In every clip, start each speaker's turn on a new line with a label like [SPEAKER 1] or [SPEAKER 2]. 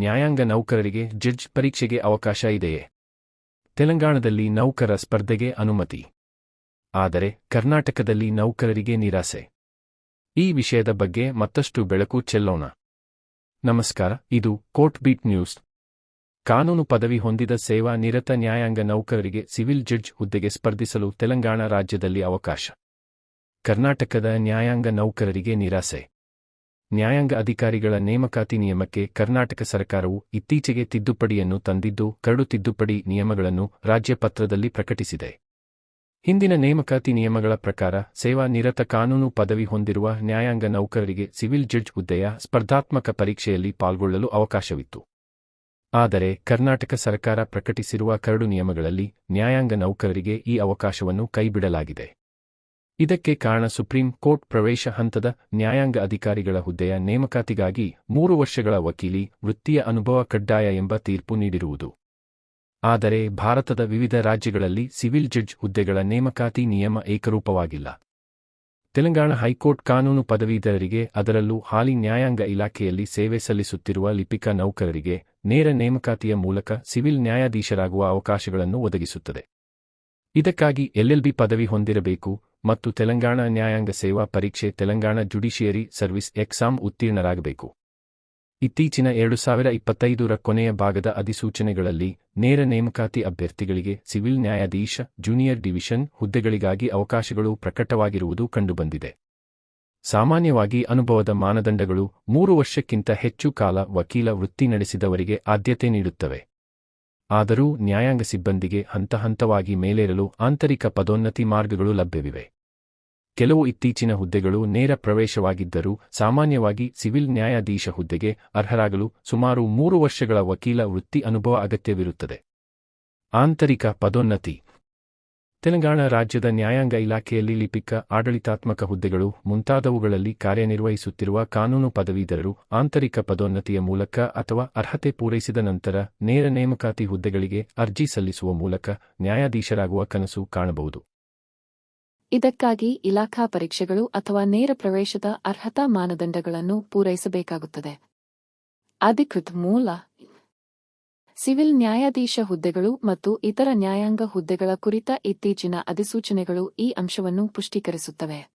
[SPEAKER 1] ನ್ಯಾಯಾಂಗ ನೌಕರರಿಗೆ ಜಡ್ಜ್ ಪರೀಕ್ಷೆಗೆ ಅವಕಾಶ ಇದೆಯೇ? ತೆಲಂಗಾಣದಲ್ಲಿ ನೌಕರ ಸ್ಪರ್ಧೆಗೆ ಅನುಮತಿ. ಆದರೆ ಕರ್ನಾಟಕದಲ್ಲಿ ನೌಕರರಿಗೆ ನಿರಾಸೆ. ಈ ವಿಷಯದ ಬಗ್ಗೆ ಮತ್ತಷ್ಟು ಬೆಳಕು ಚೆಲ್ಲೋಣ. ನಮಸ್ಕಾರ, ಇದು ಕೋರ್ಟ್ ಬೀಟ್ ನ್ಯೂಸ್. ಕಾನೂನು ಪದವಿ ಹೊಂದಿದ ಸೇವಾ ನಿರತ ನ್ಯಾಯಾಂಗ ನೌಕರರಿಗೆ ಸಿವಿಲ್ ಜಡ್ಜ್ ಹುದ್ದೆಗೆ ಸ್ಪರ್ಧಿಸಲು ತೆಲಂಗಾಣ ರಾಜ್ಯದಲ್ಲಿ ಅವಕಾಶ. ಕರ್ನಾಟಕದ ನ್ಯಾಯಾಂಗ ನೌಕರರಿಗೆ ನಿರಾಸೆ. ನ್ಯಾಯಾಂಗ ಅಧಿಕಾರಿಗಳ ನೇಮಕಾತಿ ನಿಯಮಕ್ಕೆ ಕರ್ನಾಟಕ ಸರ್ಕಾರವು ಇತ್ತೀಚೆಗೆ ತಿದ್ದುಪಡಿಯನ್ನು ತಂದಿದ್ದು, ಕರಡು ತಿದ್ದುಪಡಿ ನಿಯಮಗಳನ್ನು ರಾಜ್ಯಪತ್ರದಲ್ಲಿ ಪ್ರಕಟಿಸಿದೆ. ಹಿಂದಿನ ನೇಮಕಾತಿ ನಿಯಮಗಳ ಪ್ರಕಾರ, ಸೇವಾ ನಿರತ ಕಾನೂನು ಪದವಿ ಹೊಂದಿರುವ ನ್ಯಾಯಾಂಗ ನೌಕರರಿಗೆ ಸಿವಿಲ್ ಜಡ್ಜ್ ಹುದ್ದೆಯ ಸ್ಪರ್ಧಾತ್ಮಕ ಪರೀಕ್ಷೆಯಲ್ಲಿ ಪಾಲ್ಗೊಳ್ಳಲು ಅವಕಾಶವಿತ್ತು. ಆದರೆ, ಕರ್ನಾಟಕ ಸರ್ಕಾರ ಪ್ರಕಟಿಸಿರುವ ಕರಡು ನಿಯಮಗಳಲ್ಲಿ ನ್ಯಾಯಾಂಗ ನೌಕರರಿಗೆ ಈ ಅವಕಾಶವನ್ನು ಕೈಬಿಡಲಾಗಿದೆ. ಇದಕ್ಕೆ ಕಾರಣ ಸುಪ್ರೀಂ ಕೋರ್ಟ್ ಪ್ರವೇಶ ಹಂತದ ನ್ಯಾಯಾಂಗ ಅಧಿಕಾರಿಗಳ ಹುದ್ದೆಯ ನೇಮಕಾತಿಗಾಗಿ ಮೂರು ವರ್ಷಗಳ ವಕೀಲಿ ವೃತ್ತಿಯ ಅನುಭವ ಕಡ್ಡಾಯ ಎಂಬ ತೀರ್ಪು ನೀಡಿರುವುದು. ಆದರೆ ಭಾರತದ ವಿವಿಧ ರಾಜ್ಯಗಳಲ್ಲಿ ಸಿವಿಲ್ ಜಡ್ಜ್ ಹುದ್ದೆಗಳ ನೇಮಕಾತಿ ನಿಯಮ ಏಕರೂಪವಾಗಿಲ್ಲ. ತೆಲಂಗಾಣ ಹೈಕೋರ್ಟ್ ಕಾನೂನು ಪದವೀಧರರಿಗೆ ಅದರಲ್ಲೂ ಹಾಲಿ ನ್ಯಾಯಾಂಗ ಇಲಾಖೆಯಲ್ಲಿ ಸೇವೆ ಸಲ್ಲಿಸುತ್ತಿರುವ ಲಿಪಿಕಾ ನೌಕರರಿಗೆ ನೇರ ನೇಮಕಾತಿಯ ಮೂಲಕ ಸಿವಿಲ್ ನ್ಯಾಯಾಧೀಶರಾಗುವ ಅವಕಾಶಗಳನ್ನು ಒದಗಿಸುತ್ತದೆ. ಇದಕ್ಕಾಗಿ ಎಲ್ಎಲ್ಬಿ ಪದವಿ ಹೊಂದಿರಬೇಕು ಮತ್ತು ತೆಲಂಗಾಣ ನ್ಯಾಯಾಂಗ ಸೇವಾ ಪರೀಕ್ಷೆ ತೆಲಂಗಾಣ ಜುಡಿಷಿಯರಿ ಸರ್ವಿಸ್ ಎಕ್ಸಾಮ್ ಉತ್ತೀರ್ಣರಾಗಬೇಕು. ಇತ್ತೀಚಿನ ಎರಡು ಸಾವಿರ ಇಪ್ಪತ್ತೈದರ ಕೊನೆಯ ಭಾಗದ ಅಧಿಸೂಚನೆಗಳಲ್ಲಿ ನೇರ ನೇಮಕಾತಿ ಅಭ್ಯರ್ಥಿಗಳಿಗೆ ಸಿವಿಲ್ ನ್ಯಾಯಾಧೀಶ, ಜೂನಿಯರ್ ಡಿವಿಷನ್ ಹುದ್ದೆಗಳಿಗಾಗಿ ಅವಕಾಶಗಳು ಪ್ರಕಟವಾಗಿರುವುದು ಕಂಡುಬಂದಿದೆ. ಸಾಮಾನ್ಯವಾಗಿ ಅನುಭವದ ಮಾನದಂಡಗಳು ಮೂರು ವರ್ಷಕ್ಕಿಂತ ಹೆಚ್ಚು ಕಾಲ ವಕೀಲ ವೃತ್ತಿ ನಡೆಸಿದವರಿಗೆ ಆದ್ಯತೆ ನೀಡುತ್ತವೆ. ಆದರೂ ನ್ಯಾಯಾಂಗ ಸಿಬ್ಬಂದಿಗೆ ಹಂತ ಹಂತವಾಗಿ ಮೇಲೇರಲು ಆಂತರಿಕ ಪದೋನ್ನತಿ ಮಾರ್ಗಗಳು ಲಭ್ಯವಿವೆ. ಕೆಲವು ಇತ್ತೀಚಿನ ಹುದ್ದೆಗಳು ನೇರ ಪ್ರವೇಶವಾಗಿದ್ದರೂ ಸಾಮಾನ್ಯವಾಗಿ ಸಿವಿಲ್ ನ್ಯಾಯಾಧೀಶ ಹುದ್ದೆಗೆ ಅರ್ಹರಾಗಲು ಸುಮಾರು ಮೂರು ವರ್ಷಗಳ ವಕೀಲ ವೃತ್ತಿ ಅನುಭವ ಅಗತ್ಯವಿರುತ್ತದೆ. ಆಂತರಿಕ ಪದೋನ್ನತಿ ತೆಲಂಗಾಣ ರಾಜ್ಯದ ನ್ಯಾಯಾಂಗ ಇಲಾಖೆಯಲ್ಲಿ ಲಿಪಿಕ, ಆಡಳಿತಾತ್ಮಕ ಹುದ್ದೆಗಳು ಮುಂತಾದವುಗಳಲ್ಲಿ ಕಾರ್ಯನಿರ್ವಹಿಸುತ್ತಿರುವ ಕಾನೂನು ಪದವೀಧರರು ಆಂತರಿಕ ಪದೋನ್ನತಿಯ ಮೂಲಕ ಅಥವಾ ಅರ್ಹತೆ ಪೂರೈಸಿದ ನಂತರ ನೇರ ನೇಮಕಾತಿ ಹುದ್ದೆಗಳಿಗೆ ಅರ್ಜಿ ಸಲ್ಲಿಸುವ ಮೂಲಕ ನ್ಯಾಯಾಧೀಶರಾಗುವ ಕನಸು ಕಾಣಬಹುದು.
[SPEAKER 2] ಇದಕ್ಕಾಗಿ ಇಲಾಖಾ ಪರೀಕ್ಷೆಗಳು ಅಥವಾ ನೇರ ಪ್ರವೇಶದ ಅರ್ಹತಾ ಮಾನದಂಡಗಳನ್ನು ಪೂರೈಸಬೇಕಾಗುತ್ತದೆ. ಅಧಿಕೃತ ಮೂಲ ಸಿವಿಲ್ ನ್ಯಾಯಾಧೀಶ ಹುದ್ದೆಗಳು ಮತ್ತು ಇತರ ನ್ಯಾಯಾಂಗ ಹುದ್ದೆಗಳ ಕುರಿತ ಇತ್ತೀಚಿನ ಅಧಿಸೂಚನೆಗಳು ಈ ಅಂಶವನ್ನು ಪುಷ್ಟೀಕರಿಸುತ್ತವೆ.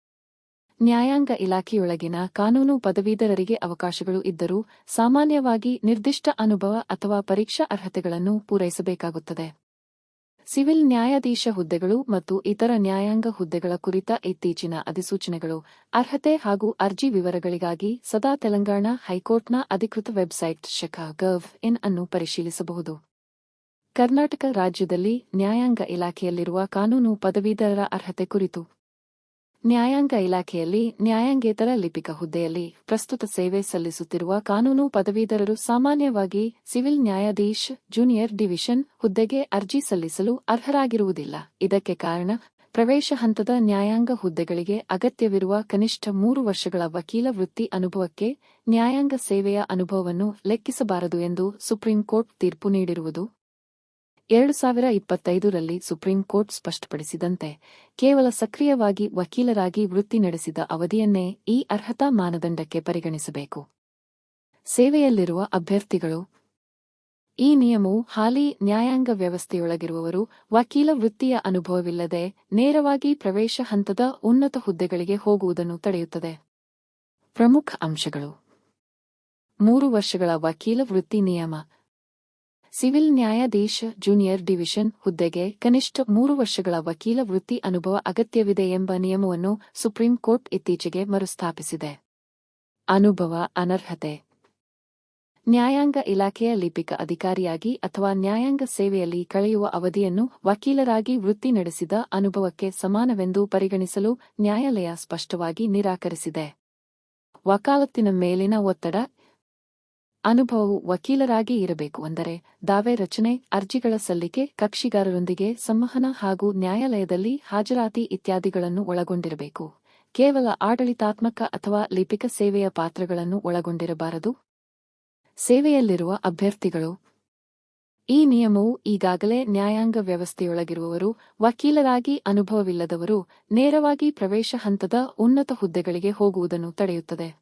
[SPEAKER 2] ನ್ಯಾಯಾಂಗ ಇಲಾಖೆಯೊಳಗಿನ ಕಾನೂನು ಪದವೀಧರರಿಗೆ ಅವಕಾಶಗಳು ಇದ್ದರೂ ಸಾಮಾನ್ಯವಾಗಿ ನಿರ್ದಿಷ್ಟ ಅನುಭವ ಅಥವಾ ಪರೀಕ್ಷಾ ಅರ್ಹತೆಗಳನ್ನು ಪೂರೈಸಬೇಕಾಗುತ್ತದೆ. ಸಿವಿಲ್ ನ್ಯಾಯಾಧೀಶ ಹುದ್ದೆಗಳು ಮತ್ತು ಇತರ ನ್ಯಾಯಾಂಗ ಹುದ್ದೆಗಳ ಕುರಿತ ಇತ್ತೀಚಿನ ಅಧಿಸೂಚನೆಗಳು, ಅರ್ಹತೆ ಹಾಗೂ ಅರ್ಜಿ ವಿವರಗಳಿಗಾಗಿ ಸದಾ ತೆಲಂಗಾಣ ಹೈಕೋರ್ಟ್ನ ಅಧಿಕೃತ ವೆಬ್ಸೈಟ್ ಶಖಾ ಗವ್ ಇನ್ ಅನ್ನು ಪರಿಶೀಲಿಸಬಹುದು. ಕರ್ನಾಟಕ ರಾಜ್ಯದಲ್ಲಿ ನ್ಯಾಯಾಂಗ ಇಲಾಖೆಯಲ್ಲಿರುವ ಕಾನೂನು ಪದವೀಧರರ ಅರ್ಹತೆ ಕುರಿತು ನ್ಯಾಯಾಂಗ ಇಲಾಖೆಯಲ್ಲಿ ನ್ಯಾಯಾಂಗೇತರ ಲಿಪಿಕ ಹುದ್ದೆಯಲ್ಲಿ ಪ್ರಸ್ತುತ ಸೇವೆ ಸಲ್ಲಿಸುತ್ತಿರುವ ಕಾನೂನು ಪದವೀಧರರು ಸಾಮಾನ್ಯವಾಗಿ ಸಿವಿಲ್ ನ್ಯಾಯಾಧೀಶ್ ಜೂನಿಯರ್ ಡಿವಿಷನ್ ಹುದ್ದೆಗೆ ಅರ್ಜಿ ಸಲ್ಲಿಸಲು ಅರ್ಹರಾಗಿರುವುದಿಲ್ಲ. ಇದಕ್ಕೆ ಕಾರಣ ಪ್ರವೇಶ ಹಂತದ ನ್ಯಾಯಾಂಗ ಹುದ್ದೆಗಳಿಗೆ ಅಗತ್ಯವಿರುವ ಕನಿಷ್ಠ ಮೂರು ವರ್ಷಗಳ ವಕೀಲ ವೃತ್ತಿ ಅನುಭವಕ್ಕೆ ನ್ಯಾಯಾಂಗ ಸೇವೆಯ ಅನುಭವವನ್ನು ಲೆಕ್ಕಿಸಬಾರದು ಎಂದು ಸುಪ್ರೀಂ ಕೋರ್ಟ್ ತೀರ್ಪು ನೀಡಿರುವುದು ಎರಡು ಸಾವಿರ ಇಪ್ಪತ್ತೈದರಲ್ಲಿ ಸುಪ್ರೀಂ ಕೋರ್ಟ್ ಸ್ಪಷ್ಟಪಡಿಸಿದಂತೆ, ಕೇವಲ ಸಕ್ರಿಯವಾಗಿ ವಕೀಲರಾಗಿ ವೃತ್ತಿ ನಡೆಸಿದ ಅವಧಿಯನ್ನೇ ಈ ಅರ್ಹತಾ ಮಾನದಂಡಕ್ಕೆ ಪರಿಗಣಿಸಬೇಕು. ಸೇವೆಯಲ್ಲಿರುವ ಅಭ್ಯರ್ಥಿಗಳು. ಈ ನಿಯಮವು ಹಾಲಿ ನ್ಯಾಯಾಂಗ ವ್ಯವಸ್ಥೆಯೊಳಗಿರುವವರು ವಕೀಲ ವೃತ್ತಿಯ ಅನುಭವವಿಲ್ಲದೆ ನೇರವಾಗಿ ಪ್ರವೇಶ ಹಂತದ ಉನ್ನತ ಹುದ್ದೆಗಳಿಗೆ ಹೋಗುವುದನ್ನು ತಡೆಯುತ್ತದೆ. ಪ್ರಮುಖ ಅಂಶಗಳು. ಮೂರು ವರ್ಷಗಳ ವಕೀಲ ವೃತ್ತಿ ನಿಯಮ. ಸಿವಿಲ್ ನ್ಯಾಯಾಧೀಶ ಜೂನಿಯರ್ ಡಿವಿಷನ್ ಹುದ್ದೆಗೆ ಕನಿಷ್ಠ ಮೂರು ವರ್ಷಗಳ ವಕೀಲ ವೃತ್ತಿ ಅನುಭವ ಅಗತ್ಯವಿದೆ ಎಂಬ ನಿಯಮವನ್ನು ಸುಪ್ರೀಂ ಕೋರ್ಟ್ ಇತ್ತೀಚೆಗೆ ಮರುಸ್ಥಾಪಿಸಿದೆ. ಅನುಭವ, ಅನರ್ಹತೆ. ನ್ಯಾಯಾಂಗ ಇಲಾಖೆಯ ಲಿಪಿಕ ಅಧಿಕಾರಿಯಾಗಿ ಅಥವಾ ನ್ಯಾಯಾಂಗ ಸೇವೆಯಲ್ಲಿ ಕಳೆಯುವ ಅವಧಿಯನ್ನು ವಕೀಲರಾಗಿ ವೃತ್ತಿ ನಡೆಸಿದ ಅನುಭವಕ್ಕೆ ಸಮಾನವೆಂದು ಪರಿಗಣಿಸಲು ನ್ಯಾಯಾಲಯ ಸ್ಪಷ್ಟವಾಗಿ ನಿರಾಕರಿಸಿದೆ. ವಕಾಲತ್ತಿನ ಮೇಲಿನ ಒತ್ತಡ ಅನುಭವವು ವಕೀಲರಾಗಿ ಇರಬೇಕು ಅಂದರೆ ದಾವೆ ರಚನೆ, ಅರ್ಜಿಗಳ ಸಲ್ಲಿಕೆ, ಕಕ್ಷಿಗಾರರೊಂದಿಗೆ ಸಂವಹನ ಹಾಗೂ ನ್ಯಾಯಾಲಯದಲ್ಲಿ ಹಾಜರಾತಿ ಇತ್ಯಾದಿಗಳನ್ನು ಒಳಗೊಂಡಿರಬೇಕು. ಕೇವಲ ಆಡಳಿತಾತ್ಮಕ ಅಥವಾ ಲಿಪಿಕ ಸೇವೆಯ ಪಾತ್ರಗಳನ್ನು ಒಳಗೊಂಡಿರಬಾರದು. ಸೇವೆಯಲ್ಲಿರುವ ಅಭ್ಯರ್ಥಿಗಳು. ಈ ನಿಯಮವು ಈಗಾಗಲೇ ನ್ಯಾಯಾಂಗ ವ್ಯವಸ್ಥೆಯೊಳಗಿರುವವರು, ವಕೀಲರಾಗಿ ಅನುಭವವಿಲ್ಲದವರು ನೇರವಾಗಿ ಪ್ರವೇಶ ಹಂತದ ಉನ್ನತ ಹುದ್ದೆಗಳಿಗೆ ಹೋಗುವುದನ್ನು ತಡೆಯುತ್ತದೆ.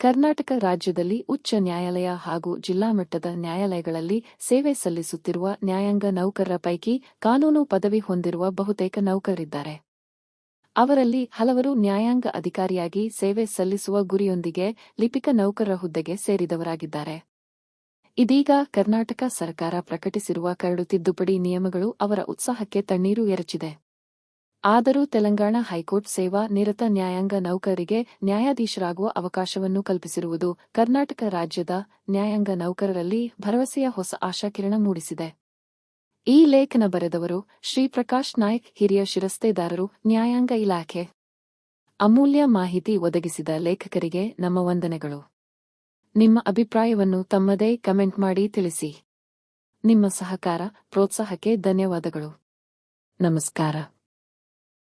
[SPEAKER 2] ಕರ್ನಾಟಕ ರಾಜ್ಯದಲ್ಲಿ ಉಚ್ಚ ನ್ಯಾಯಾಲಯ ಹಾಗೂ ಜಿಲ್ಲಾ ಮಟ್ಟದ ನ್ಯಾಯಾಲಯಗಳಲ್ಲಿ ಸೇವೆ ಸಲ್ಲಿಸುತ್ತಿರುವ ನ್ಯಾಯಾಂಗ ನೌಕರರ ಪೈಕಿ ಕಾನೂನು ಪದವಿ ಹೊಂದಿರುವ ಬಹುತೇಕ ನೌಕರರಿದ್ದಾರೆ. ಅವರಲ್ಲಿ ಹಲವರು ನ್ಯಾಯಾಂಗ ಅಧಿಕಾರಿಯಾಗಿ ಸೇವೆ ಸಲ್ಲಿಸುವ ಗುರಿಯೊಂದಿಗೆ ಲಿಪಿಕ ನೌಕರರ ಹುದ್ದೆಗೆ ಸೇರಿದವರಾಗಿದ್ದಾರೆ. ಇದೀಗ ಕರ್ನಾಟಕ ಸರ್ಕಾರ ಪ್ರಕಟಿಸಿರುವ ಕರಡು ತಿದ್ದುಪಡಿ ನಿಯಮಗಳು ಅವರ ಉತ್ಸಾಹಕ್ಕೆ ತಣ್ಣೀರು ಎರಚಿದೆ. ಆದರೂ ತೆಲಂಗಾಣ ಹೈಕೋರ್ಟ್ ಸೇವಾ ನಿರತ ನ್ಯಾಯಾಂಗ ನೌಕರರಿಗೆ ನ್ಯಾಯಾಧೀಶರಾಗುವ ಅವಕಾಶವನ್ನು ಕಲ್ಪಿಸಿರುವುದು ಕರ್ನಾಟಕ ರಾಜ್ಯದ ನ್ಯಾಯಾಂಗ ನೌಕರರಲ್ಲಿ ಭರವಸೆಯ ಹೊಸ ಆಶಾಕಿರಣ ಮೂಡಿಸಿದೆ. ಈ ಲೇಖನ ಬರೆದವರು ಶ್ರೀ ಪ್ರಕಾಶ್ ನಾಯ್ಕ್, ಹಿರಿಯ ಶಿರಸ್ತೆದಾರರು, ನ್ಯಾಯಾಂಗ ಇಲಾಖೆ. ಅಮೂಲ್ಯ ಮಾಹಿತಿ ಒದಗಿಸಿದ ಲೇಖಕರಿಗೆ ನಮ್ಮ ವಂದನೆಗಳು. ನಿಮ್ಮ ಅಭಿಪ್ರಾಯವನ್ನು ತಮ್ಮದೇ ಕಮೆಂಟ್ ಮಾಡಿ ತಿಳಿಸಿ. ನಿಮ್ಮ ಸಹಕಾರ, ಪ್ರೋತ್ಸಾಹಕ್ಕೆ ಧನ್ಯವಾದಗಳು. ನಮಸ್ಕಾರ.